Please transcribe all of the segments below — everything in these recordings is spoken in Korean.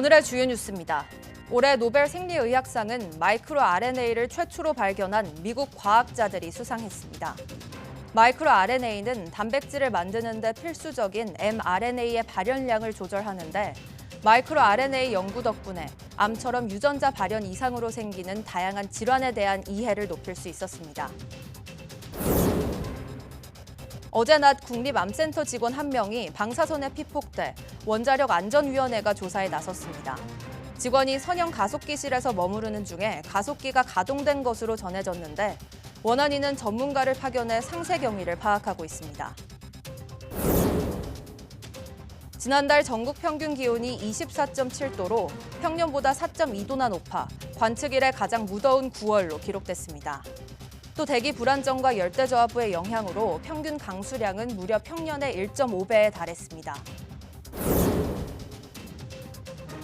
오늘의 주요 뉴스입니다. 올해 노벨 생리의학상은 마이크로 RNA를 최초로 발견한 미국 과학자들이 수상했습니다. 마이크로 RNA는 단백질을 만드는 데 필수적인 mRNA의 발현량을 조절하는데 마이크로 RNA 연구 덕분에 암처럼 유전자 발현 이상으로 생기는 다양한 질환에 대한 이해를 높일 수 있었습니다. 어제 낮 국립암센터 직원 한 명이 방사선에 피폭돼 원자력 안전위원회가 조사에 나섰습니다. 직원이 선형 가속기실에서 머무르는 중에 가속기가 가동된 것으로 전해졌는데 원안위는 전문가를 파견해 상세 경위를 파악하고 있습니다. 지난달 전국 평균 기온이 24.7도로 평년보다 4.2도나 높아 관측 이래 가장 무더운 9월로 기록됐습니다. 또 대기 불안정과 열대저하부의 영향으로 평균 강수량은 무려 평년의 1.5배에 달했습니다.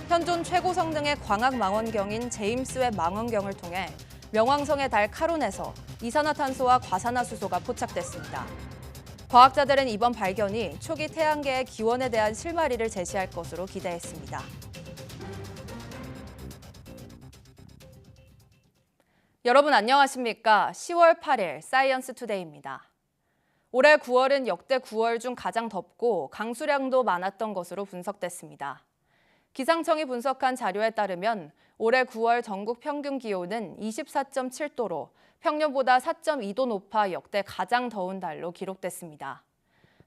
현존 최고 성능의 광학 망원경인 제임스 웹 망원경을 통해 명왕성의 달 카론에서 이산화탄소와 과산화수소가 포착됐습니다. 과학자들은 이번 발견이 초기 태양계의 기원에 대한 실마리를 제시할 것으로 기대했습니다. 여러분 안녕하십니까? 10월 8일 사이언스 투데이입니다. 올해 9월은 역대 9월 중 가장 덥고 강수량도 많았던 것으로 분석됐습니다. 기상청이 분석한 자료에 따르면 올해 9월 전국 평균 기온은 24.7도로 평년보다 4.2도 높아 역대 가장 더운 달로 기록됐습니다.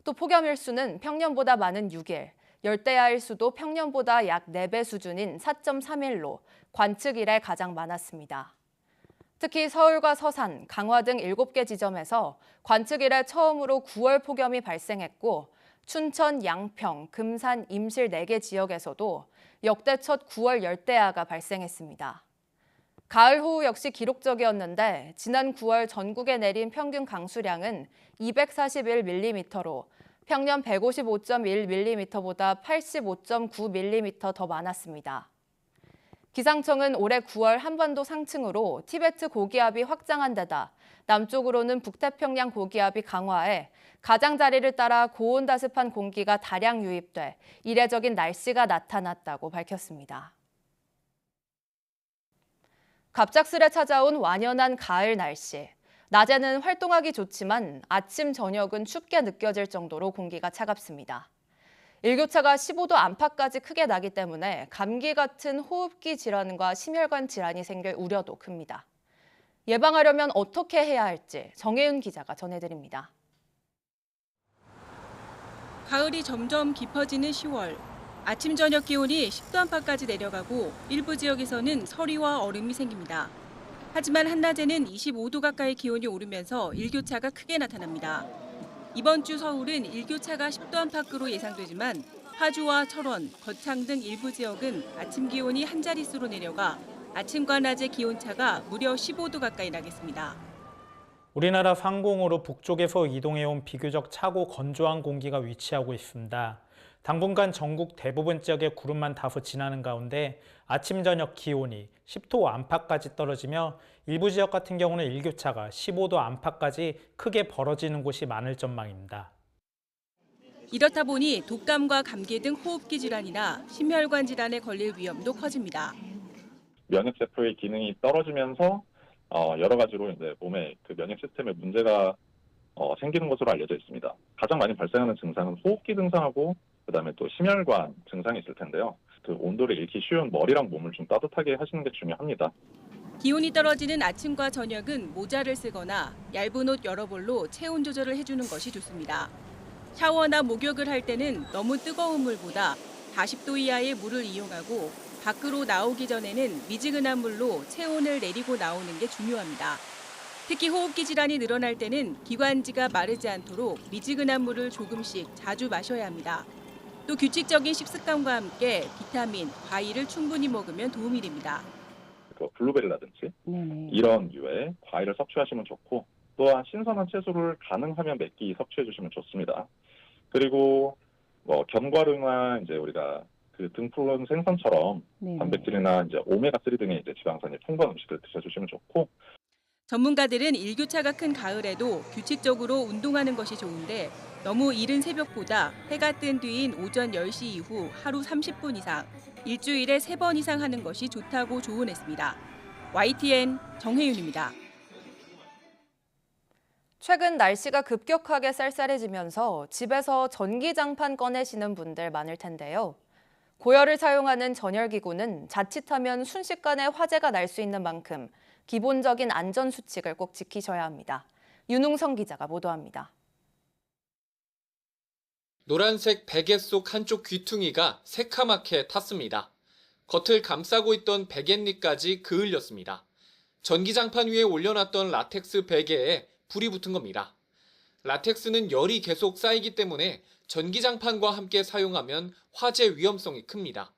또 폭염일수는 평년보다 많은 6일, 열대야일수도 평년보다 약 4배 수준인 4.3일로 관측 이래 가장 많았습니다. 특히 서울과 서산, 강화 등 7개 지점에서 관측 이래 처음으로 9월 폭염이 발생했고 춘천, 양평, 금산, 임실 4개 지역에서도 역대 첫 9월 열대야가 발생했습니다. 가을 호우 역시 기록적이었는데 지난 9월 전국에 내린 평균 강수량은 241mm로 평년 155.1mm보다 85.9mm 더 많았습니다. 기상청은 올해 9월 한반도 상층으로 티베트 고기압이 확장한 데다 남쪽으로는 북태평양 고기압이 강화해 가장자리를 따라 고온다습한 공기가 다량 유입돼 이례적인 날씨가 나타났다고 밝혔습니다. 갑작스레 찾아온 완연한 가을 날씨. 낮에는 활동하기 좋지만 아침, 저녁은 춥게 느껴질 정도로 공기가 차갑습니다. 일교차가 15도 안팎까지 크게 나기 때문에 감기 같은 호흡기 질환과 심혈관 질환이 생길 우려도 큽니다. 예방하려면 어떻게 해야 할지 정혜윤 기자가 전해드립니다. 가을이 점점 깊어지는 10월. 아침 저녁 기온이 10도 안팎까지 내려가고 일부 지역에서는 서리와 얼음이 생깁니다. 하지만 한낮에는 25도 가까이 기온이 오르면서 일교차가 크게 나타납니다. 이번 주 서울은 일교차가 10도 안팎으로 예상되지만 파주와 철원, 거창 등 일부 지역은 아침 기온이 한 자릿수로 내려가 아침과 낮의 기온차가 무려 15도 가까이 나겠습니다. 우리나라 상공으로 북쪽에서 이동해온 비교적 차고 건조한 공기가 위치하고 있습니다. 당분간 전국 대부분 지역에 구름만 다소 지나는 가운데 아침 저녁 기온이 10도 안팎까지 떨어지며 일부 지역 같은 경우는 일교차가 15도 안팎까지 크게 벌어지는 곳이 많을 전망입니다. 이렇다 보니 독감과 감기 등 호흡기 질환이나 심혈관 질환에 걸릴 위험도 커집니다. 면역 세포의 기능이 떨어지면서 어, 여러 가지로 이제 몸에 그 면역 시스템에 문제가 어, 생기는 것으로 알려져 있습니다. 가장 많이 발생하는 증상은 호흡기 증상하고 그다음에 또 심혈관 증상이 있을 텐데요. 그 온도를 잃기 쉬운 머리랑 몸을 좀 따뜻하게 하시는 게 중요합니다. 기온이 떨어지는 아침과 저녁은 모자를 쓰거나 얇은 옷 여러 벌로 체온 조절을 해주는 것이 좋습니다. 샤워나 목욕을 할 때는 너무 뜨거운 물보다 40도 이하의 물을 이용하고 밖으로 나오기 전에는 미지근한 물로 체온을 내리고 나오는 게 중요합니다. 특히 호흡기 질환이 늘어날 때는 기관지가 마르지 않도록 미지근한 물을 조금씩 자주 마셔야 합니다. 또 규칙적인 식습관과 함께 비타민, 과일을 충분히 먹으면 도움이 됩니다. 그 블루베리라든지 네네. 이런 류의 과일을 섭취하시면 좋고 또한 신선한 채소를 가능하면 몇 끼 섭취해 주시면 좋습니다. 그리고 뭐 견과류나 이제 우리가 그 등푸른 생선처럼. 단백질이나 이제 오메가 3 등의 이제 지방산이 풍부한 음식을 드셔주시면 좋고 전문가들은 일교차가 큰 가을에도 규칙적으로 운동하는 것이 좋은데 너무 이른 새벽보다 해가 뜬 뒤인 오전 10시 이후 하루 30분 이상, 일주일에 3번 이상 하는 것이 좋다고 조언했습니다. YTN 정혜윤입니다. 최근 날씨가 급격하게 쌀쌀해지면서 집에서 전기장판 꺼내시는 분들 많을 텐데요. 고열을 사용하는 전열기구는 자칫하면 순식간에 화재가 날 수 있는 만큼 기본적인 안전 수칙을 꼭 지키셔야 합니다. 윤웅성 기자가 보도합니다. 노란색 베개 속 한쪽 귀퉁이가 새카맣게 탔습니다. 겉을 감싸고 있던 베갯잎까지 그을렸습니다. 전기장판 위에 올려놨던 라텍스 베개에 불이 붙은 겁니다. 라텍스는 열이 계속 쌓이기 때문에 전기장판과 함께 사용하면 화재 위험성이 큽니다.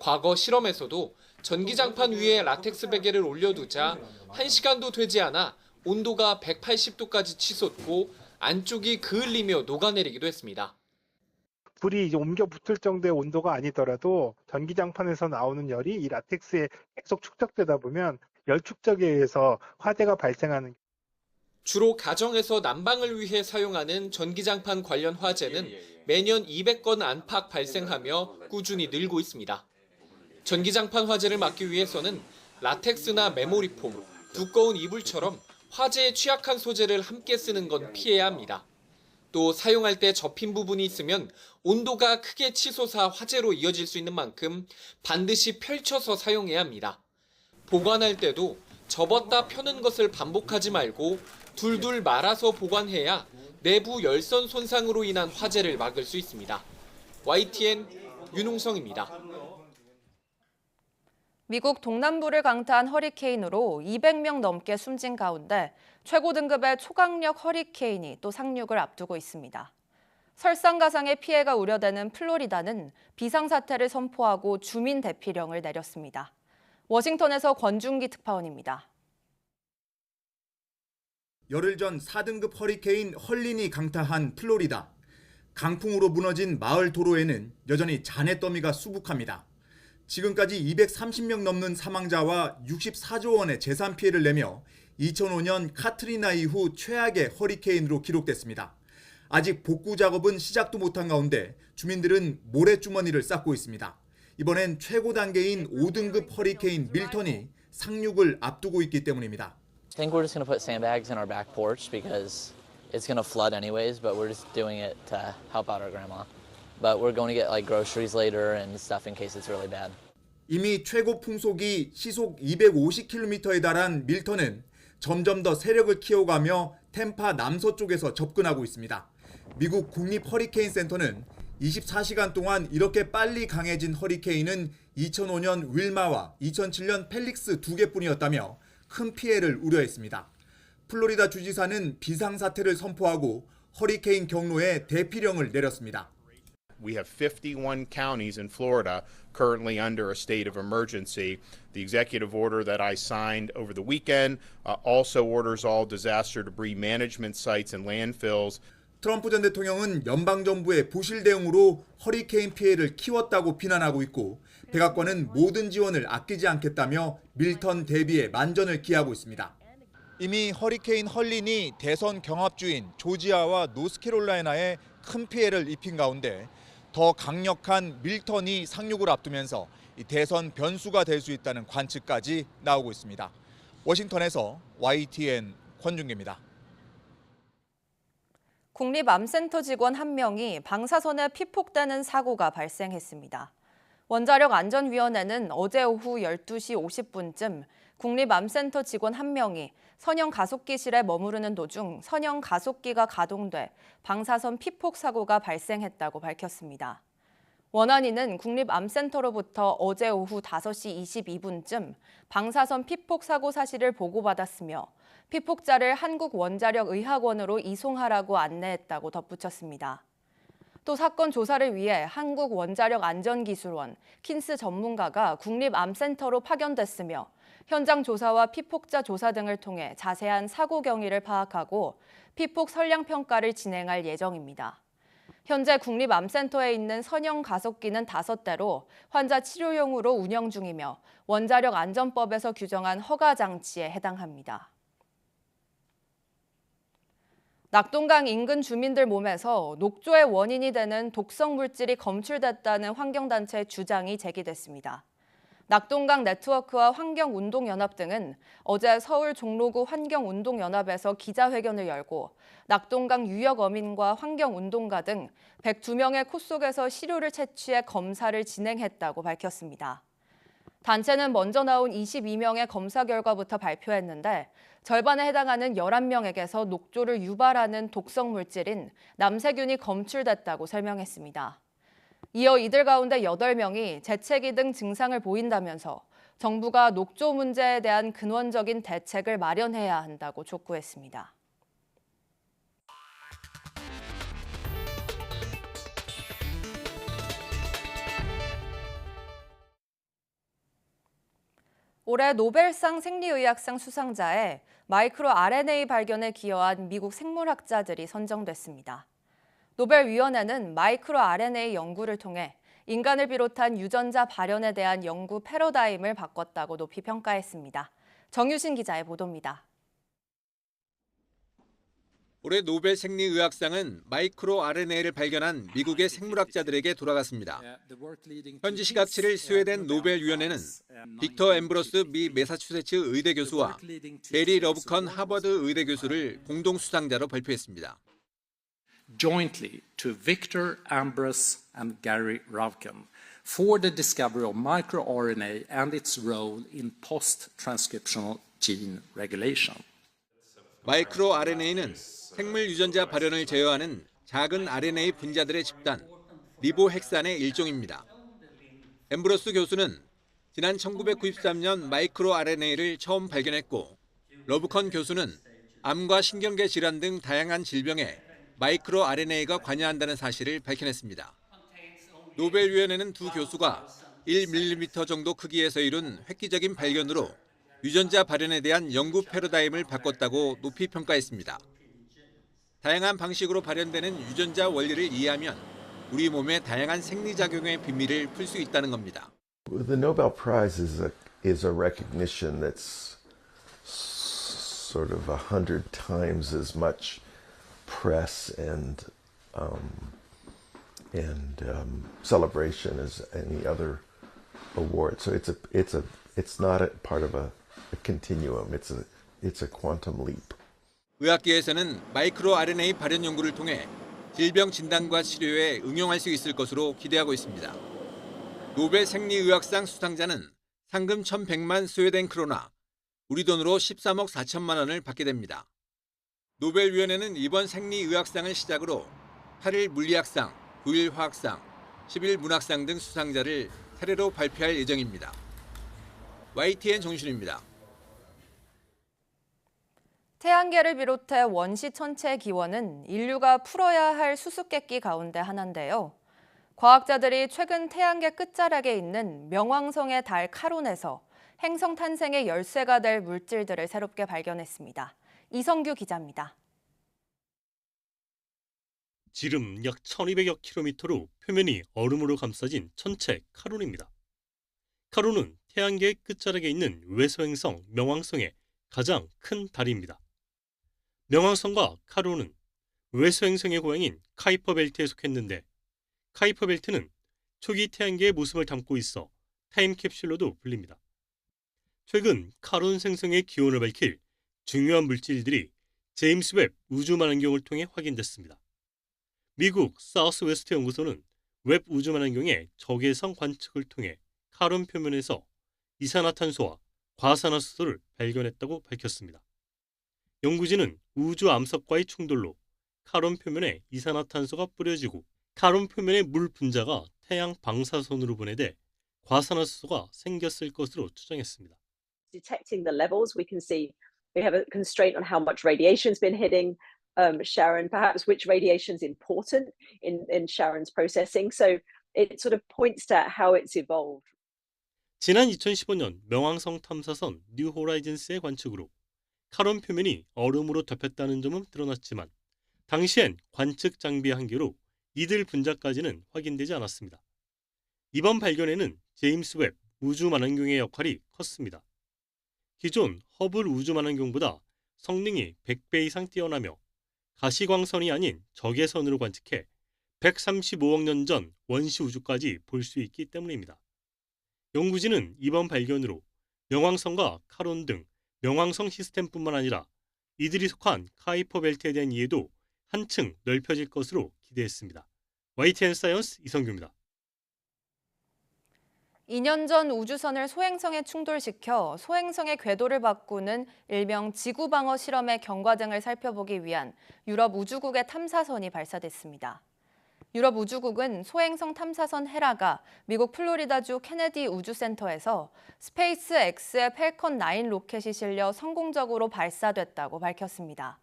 과거 실험에서도 전기장판 위에 라텍스 베개를 올려두자 1시간도 되지 않아 온도가 180도까지 치솟고 안쪽이 그을리며 녹아내리기도 했습니다. 불이 이제 옮겨 붙을 정도의 온도가 아니더라도 전기장판에서 나오는 열이 이 라텍스에 계속 축적되다 보면 열 축적에 의해서 화재가 발생하는 주로 가정에서 난방을 위해 사용하는 전기장판 관련 화재는 매년 200건 안팎 발생하며 꾸준히 늘고 있습니다. 전기장판 화재를 막기 위해서는 라텍스나 메모리폼, 두꺼운 이불처럼 화재에 취약한 소재를 함께 쓰는 건 피해야 합니다. 또 사용할 때 접힌 부분이 있으면 온도가 크게 치솟아 화재로 이어질 수 있는 만큼 반드시 펼쳐서 사용해야 합니다. 보관할 때도 접었다 펴는 것을 반복하지 말고 둘둘 말아서 보관해야 내부 열선 손상으로 인한 화재를 막을 수 있습니다. YTN 윤웅성입니다. 미국 동남부를 강타한 허리케인으로 200명 넘게 숨진 가운데 최고 등급의 초강력 허리케인이 또 상륙을 앞두고 있습니다. 설상가상의 피해가 우려되는 플로리다는 비상사태를 선포하고 주민 대피령을 내렸습니다. 워싱턴에서 권준기 특파원입니다. 열흘 전 4등급 허리케인 헐린이 강타한 플로리다. 강풍으로 무너진 마을 도로에는 여전히 잔해 더미가 수북합니다. 지금까지 230명 넘는 사망자와 64조 원의 재산 피해를 내며 2005년 카트리나 이후 최악의 허리케인으로 기록됐습니다. 아직 복구 작업은 시작도 못한 가운데 주민들은 모래주머니를 쌓고 있습니다. 이번엔 최고 단계인 5등급 허리케인 밀턴이 상륙을 앞두고 있기 때문입니다. I think we're just. But we're going to get like groceries later and stuff in case it's really bad. 이미 최고 풍속이 시속 250km에 달한 밀턴은 점점 더 세력을 키워가며 템파 남서쪽에서 접근하고 있습니다. 미국 국립 허리케인 센터는 24시간 동안 이렇게 빨리 강해진 허리케인은 2005년 윌마와 2007년 펠릭스 두 개뿐이었다며 큰 피해를 우려했습니다. 플로리다 주지사는 비상사태를 선포하고 허리케인 경로에 대피령을 내렸습니다. We have 51 counties in Florida currently under a state of emergency. The executive order that I signed over the weekend uh, also orders all disaster debris management sites and landfills 트럼프 전 대통령은 연방 정부의 부실 대응으로 허리케인 피해를 키웠다고 비난하고 있고 백악관은 모든 지원을 아끼지 않겠다며 밀턴 대비에 만전을 기하고 있습니다. 이미 허리케인 헐린이 대선 경합주인 조지아와 노스캐롤라이나에 큰 피해를 입힌 가운데 더 강력한 밀턴이 상륙을 앞두면서 이 대선 변수가 될 수 있다는 관측까지 나오고 있습니다. 워싱턴에서 YTN 권준기입니다. 국립암센터 직원 한 명이 방사선에 피폭되는 사고가 발생했습니다. 원자력 안전위원회는 어제 오후 12시 50분쯤 국립암센터 직원 한 명이 선형 가속기실에 머무르는 도중 선형 가속기가 가동돼 방사선 피폭 사고가 발생했다고 밝혔습니다. 원안위는 국립암센터로부터 어제 오후 5시 22분쯤 방사선 피폭 사고 사실을 보고받았으며 피폭자를 한국원자력의학원으로 이송하라고 안내했다고 덧붙였습니다. 또 사건 조사를 위해 한국원자력안전기술원, 킨스 전문가가 국립암센터로 파견됐으며 현장 조사와 피폭자 조사 등을 통해 자세한 사고 경위를 파악하고 피폭 선량 평가를 진행할 예정입니다. 현재 국립암센터에 있는 선형 가속기는 5대로 환자 치료용으로 운영 중이며 원자력 안전법에서 규정한 허가 장치에 해당합니다. 낙동강 인근 주민들 몸에서 녹조의 원인이 되는 독성 물질이 검출됐다는 환경단체의 주장이 제기됐습니다. 낙동강 네트워크와 환경운동연합 등은 어제 서울 종로구 환경운동연합에서 기자회견을 열고 낙동강 유역 어민과 환경운동가 등 102명의 코 속에서 시료를 채취해 검사를 진행했다고 밝혔습니다. 단체는 먼저 나온 22명의 검사 결과부터 발표했는데 절반에 해당하는 11명에게서 녹조를 유발하는 독성 물질인 남세균이 검출됐다고 설명했습니다. 이어 이들 가운데 8명이 재채기 등 증상을 보인다면서 정부가 녹조 문제에 대한 근원적인 대책을 마련해야 한다고 촉구했습니다. 올해 노벨상 생리의학상 수상자에 마이크로 RNA 발견에 기여한 미국 생물학자들이 선정됐습니다. 노벨위원회는 마이크로 RNA 연구를 통해 인간을 비롯한 유전자 발현에 대한 연구 패러다임을 바꿨다고 높이 평가했습니다. 정유신 기자의 보도입니다. 올해 노벨 생리의학상은 마이크로 RNA를 발견한 미국의 생물학자들에게 돌아갔습니다. 현지 시각 7일 스웨덴 노벨위원회는 빅터 엠브로스 미 매사추세츠 의대 교수와 베리 러브컨 하버드 의대 교수를 공동 수상자로 발표했습니다. jointly to Victor Ambrose and Gary Ravkin for the discovery of microRNA and its role in post-transcriptional gene regulation. 마이크로 RNA는 생물 유전자 발현을 제어하는 작은 RNA 분자들의 집단 리보헥산의 일종입니다. 엠브로스 교수는 지난 1993년 마이크로 RNA를 처음 발견했고 러브컨 교수는 암과 신경계 질환 등 다양한 질병에 마이크로 RNA가 관여한다는 사실을 밝혀냈습니다. 노벨위원회는 두 교수가 1mm 정도 크기에서 이룬 획기적인 발견으로 유전자 발현에 대한 연구 패러다임을 바꿨다고 높이 평가했습니다. 다양한 방식으로 발현되는 유전자 원리를 이해하면 우리 몸의 다양한 생리 작용의 비밀을 풀 수 있다는 겁니다. The Nobel Prize is a is a recognition that's sort of a hundred times as much press and um, and um, celebration as any other award. So it's a it's a it's not a part of a continuum. It's a it's a quantum leap. 의학계에서는 마이크로 RNA 발현 연구를 통해 질병 진단과 치료에 응용할 수 있을 것으로 기대하고 있습니다. 노벨 생리의학상 수상자는 상금 1,100만 스웨덴 크로나, 우리 돈으로 13억 4천만 원을 받게 됩니다. 노벨위원회는 이번 생리의학상을 시작으로 8일 물리학상, 9일 화학상, 10일 문학상 등 수상자를 차례로 발표할 예정입니다. YTN 정준입니다. 태양계를 비롯해 원시 천체 기원은 인류가 풀어야 할 수수께끼 가운데 하나인데요. 과학자들이 최근 태양계 끝자락에 있는 명왕성의 달 카론에서 행성 탄생의 열쇠가 될 물질들을 새롭게 발견했습니다. 이성규 기자입니다. 지름 약 1200여 킬로미터로 표면이 얼음으로 감싸진 천체 카론입니다. 카론은 태양계의 끝자락에 있는 외소행성 명왕성의 가장 큰 달입니다. 명왕성과 카론은 외소행성의 고향인 카이퍼 벨트에 속했는데 카이퍼 벨트는 초기 태양계의 모습을 담고 있어 타임캡슐로도 불립니다. 최근 카론 생성의 기원을 밝힐 중요한 물질들이 제임스 웹 우주만원경을 통해 확인됐습니다. 미국 사우스웨스트 연구소는 웹 우주만원경의 적외선 관측을 통해 카론 표면에서 이산화탄소와 과산화수소를 발견했다고 밝혔습니다. 연구진은 우주 암석과의 충돌로 카론 표면에 이산화탄소가 뿌려지고 카론 표면의 물 분자가 태양 방사선으로 분해돼 과산화수소가 생겼을 것으로 추정했습니다. detecting the levels, we can see we have a constraint on how much radiation's been hitting um, Sharon, perhaps which radiation's important in, in Sharon's processing. So it sort of points to how it's evolved. 지난 2015년 명왕성 탐사선 뉴 호라이즌스의 관측으로 카론 표면이 얼음으로 덮였다는 점은 드러났지만 당시엔 관측 장비 한 개로 이들 분자까지는 확인되지 않았습니다. 이번 발견에는 제임스 웹 우주 만원경의 역할이 컸습니다. 기존 허블 우주 만원경보다 성능이 100배 이상 뛰어나며 가시광선이 아닌 적외선으로 관측해 135억 년 전 원시 우주까지 볼 수 있기 때문입니다. 연구진은 이번 발견으로 명왕성과 카론 등 명왕성 시스템뿐만 아니라 이들이 속한 카이퍼 벨트에 대한 이해도 한층 넓혀질 것으로 기대했습니다. YTN 사이언스 이성규입니다. 2년 전 우주선을 소행성에 충돌시켜 소행성의 궤도를 바꾸는 일명 지구방어 실험의 경과등을 살펴보기 위한 유럽 우주국의 탐사선이 발사됐습니다. 유럽 우주국은 소행성 탐사선 헤라가 미국 플로리다주 케네디 우주센터에서 스페이스 X의 펠컨 9 로켓이 실려 성공적으로 발사됐다고 밝혔습니다.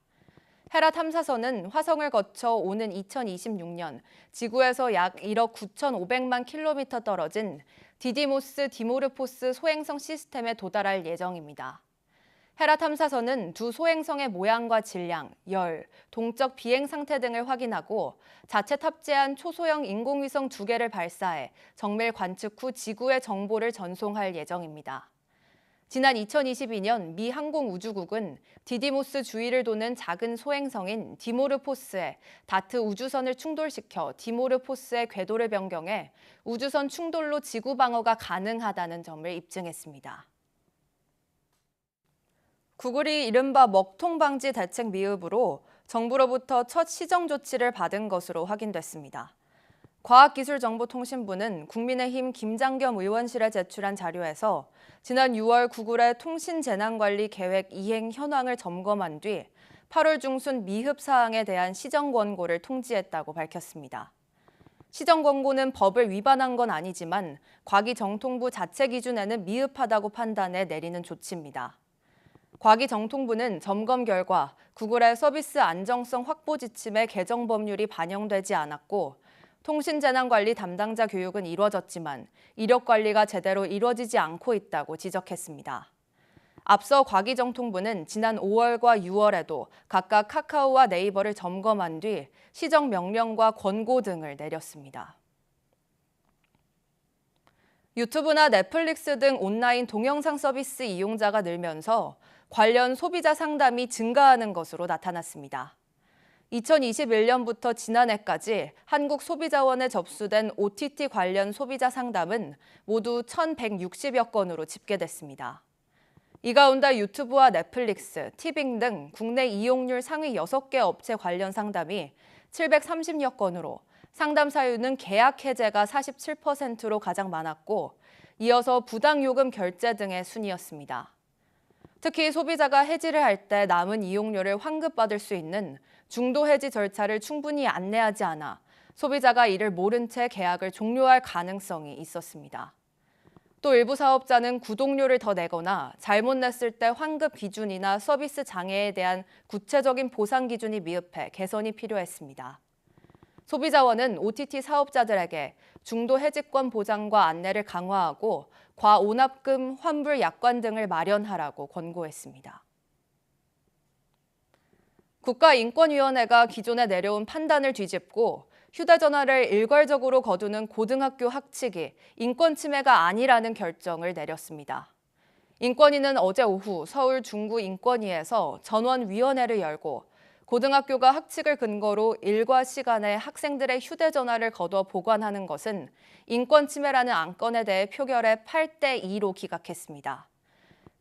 헤라 탐사선은 화성을 거쳐 오는 2026년 지구에서 약 1억 9,500만 킬로미터 떨어진 디디모스 디모르포스 소행성 시스템에 도달할 예정입니다. 헤라 탐사선은 두 소행성의 모양과 질량, 열, 동적 비행 상태 등을 확인하고 자체 탑재한 초소형 인공위성 두 개를 발사해 정밀 관측 후 지구의 정보를 전송할 예정입니다. 지난 2022년 미 항공우주국은 디디모스 주위를 도는 작은 소행성인 디모르포스에 다트 우주선을 충돌시켜 디모르포스의 궤도를 변경해 우주선 충돌로 지구 방어가 가능하다는 점을 입증했습니다. 구글이 이른바 먹통 방지 대책 미흡으로 정부로부터 첫 시정 조치를 받은 것으로 확인됐습니다. 과학기술정보통신부는 국민의힘 김장겸 의원실에 제출한 자료에서 지난 6월 구글의 통신재난관리 계획 이행 현황을 점검한 뒤 8월 중순 미흡 사항에 대한 시정 권고를 통지했다고 밝혔습니다. 시정 권고는 법을 위반한 건 아니지만 과기정통부 자체 기준에는 미흡하다고 판단해 내리는 조치입니다. 과기정통부는 점검 결과 구글의 서비스 안정성 확보 지침에 개정 법률이 반영되지 않았고 통신재난관리 담당자 교육은 이루어졌지만 이력 관리가 제대로 이루어지지 않고 있다고 지적했습니다. 앞서 과기정통부는 지난 5월과 6월에도 각각 카카오와 네이버를 점검한 뒤 시정 명령과 권고 등을 내렸습니다. 유튜브나 넷플릭스 등 온라인 동영상 서비스 이용자가 늘면서 관련 소비자 상담이 증가하는 것으로 나타났습니다. 2021년부터 지난해까지 한국소비자원에 접수된 OTT 관련 소비자 상담은 모두 1,160여 건으로 집계됐습니다. 이 가운데 유튜브와 넷플릭스, 티빙 등 국내 이용률 상위 6개 업체 관련 상담이 730여 건으로 상담 사유는 계약 해제가 47%로 가장 많았고 이어서 부당요금 결제 등의 순이었습니다. 특히 소비자가 해지를 할 때 남은 이용료를 환급받을 수 있는 중도 해지 절차를 충분히 안내하지 않아 소비자가 이를 모른 채 계약을 종료할 가능성이 있었습니다. 또 일부 사업자는 구독료를 더 내거나 잘못 냈을 때 환급 기준이나 서비스 장애에 대한 구체적인 보상 기준이 미흡해 개선이 필요했습니다. 소비자원은 OTT 사업자들에게 중도 해지권 보장과 안내를 강화하고 과오납금 환불 약관 등을 마련하라고 권고했습니다. 국가인권위원회가 기존에 내려온 판단을 뒤집고 휴대전화를 일괄적으로 거두는 고등학교 학칙이 인권 침해가 아니라는 결정을 내렸습니다. 인권위는 어제 오후 서울 중구인권위에서 전원위원회를 열고 고등학교가 학칙을 근거로 일과 시간에 학생들의 휴대전화를 거둬 보관하는 것은 인권 침해라는 안건에 대해 표결에 8대 2로 기각했습니다.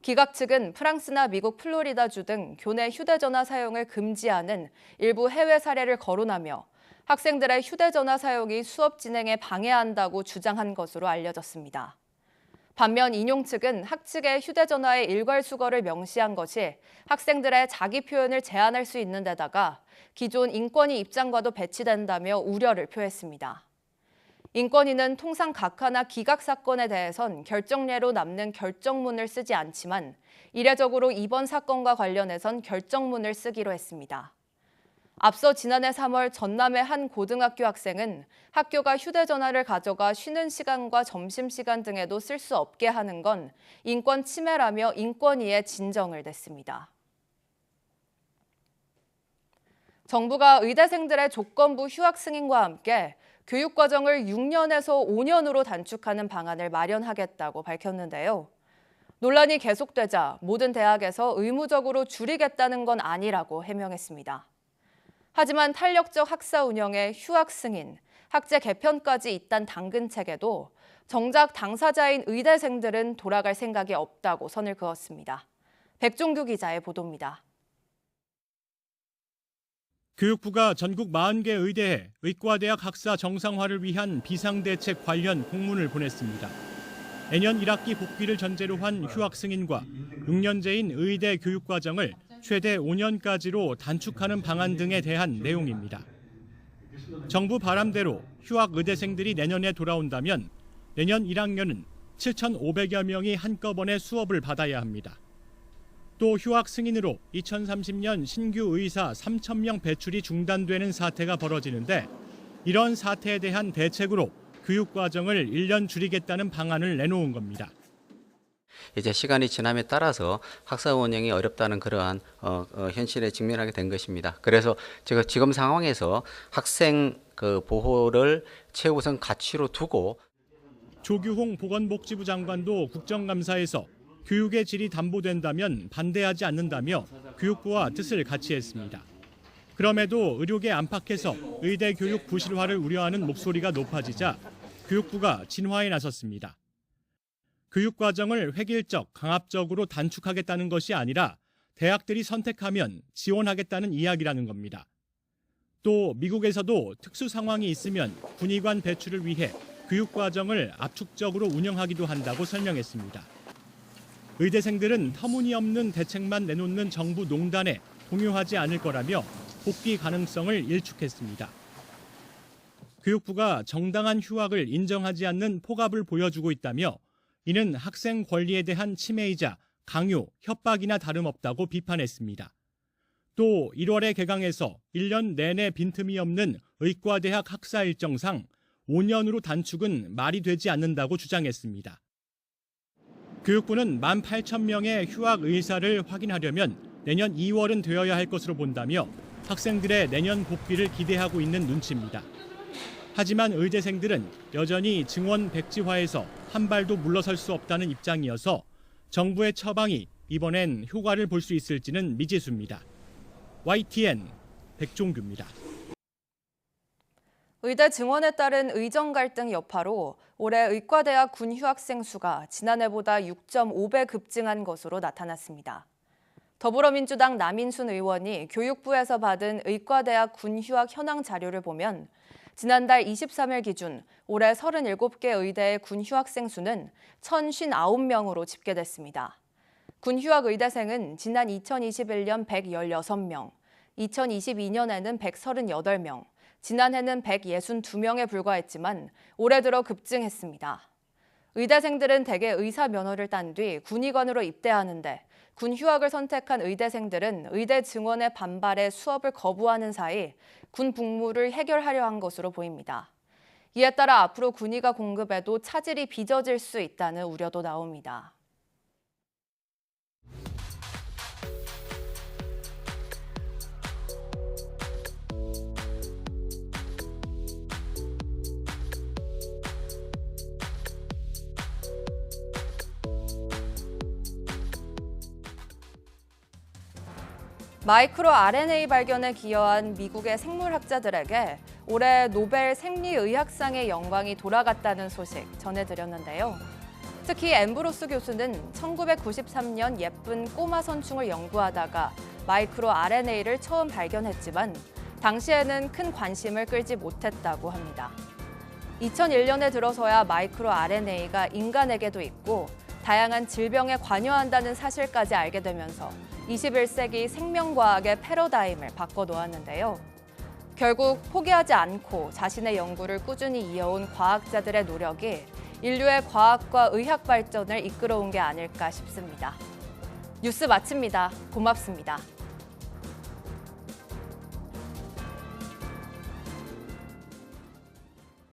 기각 측은 프랑스나 미국 플로리다주 등 교내 휴대전화 사용을 금지하는 일부 해외 사례를 거론하며 학생들의 휴대전화 사용이 수업 진행에 방해한다고 주장한 것으로 알려졌습니다. 반면 인용 측은 학측의 휴대전화의 일괄 수거를 명시한 것이 학생들의 자기 표현을 제한할 수 있는 데다가 기존 인권위 입장과도 배치된다며 우려를 표했습니다. 인권위는 통상 각하나 기각 사건에 대해선 결정례로 남는 결정문을 쓰지 않지만 이례적으로 이번 사건과 관련해선 결정문을 쓰기로 했습니다. 앞서 지난해 3월 전남의 한 고등학교 학생은 학교가 휴대전화를 가져가 쉬는 시간과 점심시간 등에도 쓸 수 없게 하는 건 인권 침해라며 인권위에 진정을 냈습니다. 정부가 의대생들의 조건부 휴학 승인과 함께 교육 과정을 6년에서 5년으로 단축하는 방안을 마련하겠다고 밝혔는데요. 논란이 계속되자 모든 대학에서 의무적으로 줄이겠다는 건 아니라고 해명했습니다. 하지만 탄력적 학사 운영에 휴학 승인, 학제 개편까지 있단 당근 책에도 정작 당사자인 의대생들은 돌아갈 생각이 없다고 선을 그었습니다. 백종규 기자의 보도입니다. 교육부가 전국 40개 의대에 의과대학 학사 정상화를 위한 비상대책 관련 공문을 보냈습니다. 내년 1학기 복귀를 전제로 한 휴학 승인과 6년제인 의대 교육 과정을 최대 5년까지로 단축하는 방안 등에 대한 내용입니다. 정부 바람대로 휴학 의대생들이 내년에 돌아온다면 내년 1학년은 7,500여 명이 한꺼번에 수업을 받아야 합니다. 또 휴학 승인으로 2030년 신규 의사 3,000명 배출이 중단되는 사태가 벌어지는데 이런 사태에 대한 대책으로 교육 과정을 1년 줄이겠다는 방안을 내놓은 겁니다. 이제 시간이 지남에 따라서 학사 운영이 어렵다는 그러한 어, 어, 현실에 직면하게 된 것입니다. 그래서 제가 지금 상황에서 학생 그 보호를 최우선 가치로 두고 조규홍 보건복지부 장관도 국정감사에서 교육의 질이 담보된다면 반대하지 않는다며 교육부와 뜻을 같이 했습니다. 그럼에도 의료계 안팎에서 의대 교육 부실화를 우려하는 목소리가 높아지자 교육부가 진화에 나섰습니다. 교육 과정을 획일적, 강압적으로 단축하겠다는 것이 아니라 대학들이 선택하면 지원하겠다는 이야기라는 겁니다. 또 미국에서도 특수 상황이 있으면 군의관 배출을 위해 교육 과정을 압축적으로 운영하기도 한다고 설명했습니다. 의대생들은 터무니없는 대책만 내놓는 정부 농단에 동요하지 않을 거라며 복귀 가능성을 일축했습니다. 교육부가 정당한 휴학을 인정하지 않는 포갑을 보여주고 있다며 이는 학생 권리에 대한 침해이자 강요, 협박이나 다름없다고 비판했습니다. 또 1월에 개강해서 1년 내내 빈틈이 없는 의과대학 학사 일정상 5년으로 단축은 말이 되지 않는다고 주장했습니다. 교육부는 18,000명의 휴학 의사를 확인하려면 내년 2월은 되어야 할 것으로 본다며 학생들의 내년 복귀를 기대하고 있는 눈치입니다. 하지만 의대생들은 여전히 증원 백지화에서 한 발도 물러설 수 없다는 입장이어서 정부의 처방이 이번엔 효과를 볼 수 있을지는 미지수입니다. YTN 백종규입니다. 의대 증원에 따른 의정 갈등 여파로 올해 의과대학 군 휴학생 수가 지난해보다 6.5배 급증한 것으로 나타났습니다. 더불어민주당 남인순 의원이 교육부에서 받은 의과대학 군 휴학 현황 자료를 보면 지난달 23일 기준 올해 37개 의대의 군 휴학생 수는 1,059명으로 집계됐습니다. 군 휴학 의대생은 지난 2021년 116명, 2022년에는 138명, 지난해는 162명에 불과했지만 올해 들어 급증했습니다. 의대생들은 대개 의사 면허를 딴 뒤 군의관으로 입대하는데 군 휴학을 선택한 의대생들은 의대 증원의 반발에 수업을 거부하는 사이 군 복무를 해결하려 한 것으로 보입니다. 이에 따라 앞으로 군의가 공급에도 차질이 빚어질 수 있다는 우려도 나옵니다. 마이크로 RNA 발견에 기여한 미국의 생물학자들에게 올해 노벨 생리의학상의 영광이 돌아갔다는 소식 전해드렸는데요. 특히 엠브로스 교수는 1993년 예쁜 꼬마 선충을 연구하다가 마이크로 RNA를 처음 발견했지만 당시에는 큰 관심을 끌지 못했다고 합니다. 2001년에 들어서야 마이크로 RNA가 인간에게도 있고 다양한 질병에 관여한다는 사실까지 알게 되면서 21세기 생명과학의 패러다임을 바꿔놓았는데요. 결국 포기하지 않고 자신의 연구를 꾸준히 이어온 과학자들의 노력이 인류의 과학과 의학 발전을 이끌어온 게 아닐까 싶습니다. 뉴스 마칩니다. 고맙습니다.